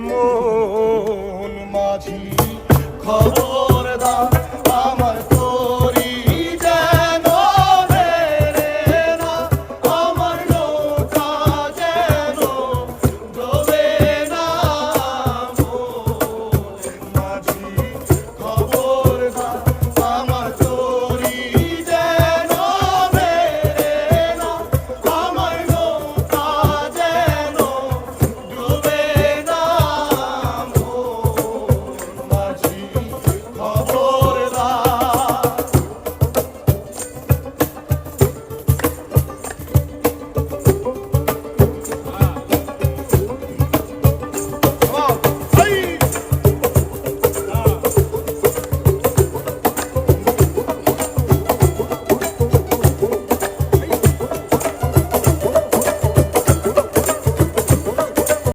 মন মাঝি খবরদার